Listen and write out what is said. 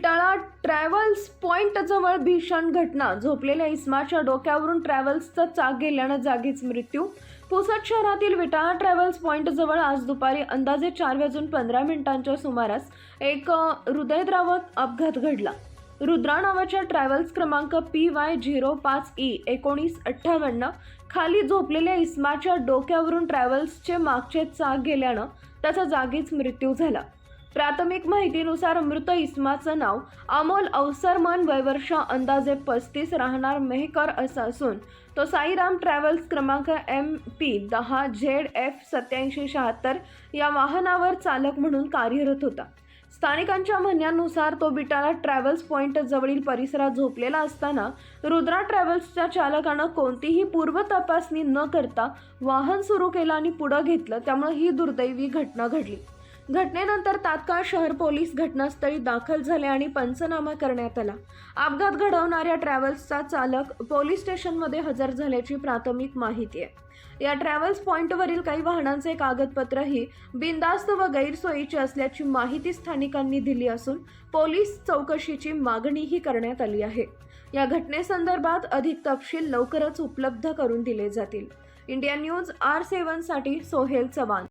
विटाळा travels point जवळ भीषण घटना. झोपलेल्या इस्माच्या डोक्यावरून ट्रॅव्हल्सचा चाक गेल्यानं जागीच मृत्यू. पुसद शहरातील विटाळा ट्रॅव्हल्स पॉइंट जवळ आज दुपारी अंदाजे चार वाजून पंधरा मिनिटांच्या सुमारास एक हृदयद्रावक अपघात घडला. रुद्रा नावाच्या ट्रॅव्हल्स क्रमांक पी वाय झिरो पाच ई एकोणीस अठ्ठावन्न खाली झोपलेल्या इस्माच्या डोक्यावरून ट्रॅव्हल्सचे मागचे चाक गेल्यानं त्याचा जागीच मृत्यू झाला. प्राथमिक माहितीनुसार मृत इस्माचं नाव अमोल अवसरमान वयवर्ष अंदाजे पस्तीस राहणार मेहकर असं असून तो साईराम ट्रॅव्हल्स क्रमांक एम पी दहा झेड एफ सत्याऐंशी शहात्तर या वाहनावर चालक म्हणून कार्यरत होता. स्थानिकांच्या म्हणण्यानुसार तो बिटाला ट्रॅव्हल्स पॉईंट जवळील परिसरात झोपलेला असताना रुद्रा ट्रॅव्हल्सच्या चालकानं कोणतीही पूर्व तपासणी न करता वाहन सुरू केलं आणि पुढं घेतलं त्यामुळे ही दुर्दैवी घटना घडली. घटनेनंतर तात्काळ शहर पोलीस घटनास्थळी दाखल झाले आणि पंचनामा करण्यात आला. अपघात घडवणाऱ्या ट्रॅव्हल्सचा चालक पोलीस स्टेशनमध्ये हजर झाल्याची प्राथमिक माहिती आहे. या ट्रॅव्हल्स पॉईंटवरील काही वाहनांचे कागदपत्रही बिनदास्त व गैरसोयीचे असल्याची माहिती स्थानिकांनी दिली असून पोलीस चौकशीची मागणीही करण्यात आली आहे. या घटनेसंदर्भात अधिक तपशील लवकरच उपलब्ध करून दिले जातील. इंडिया न्यूज आर सेवनसाठी सोहेल चव्हाण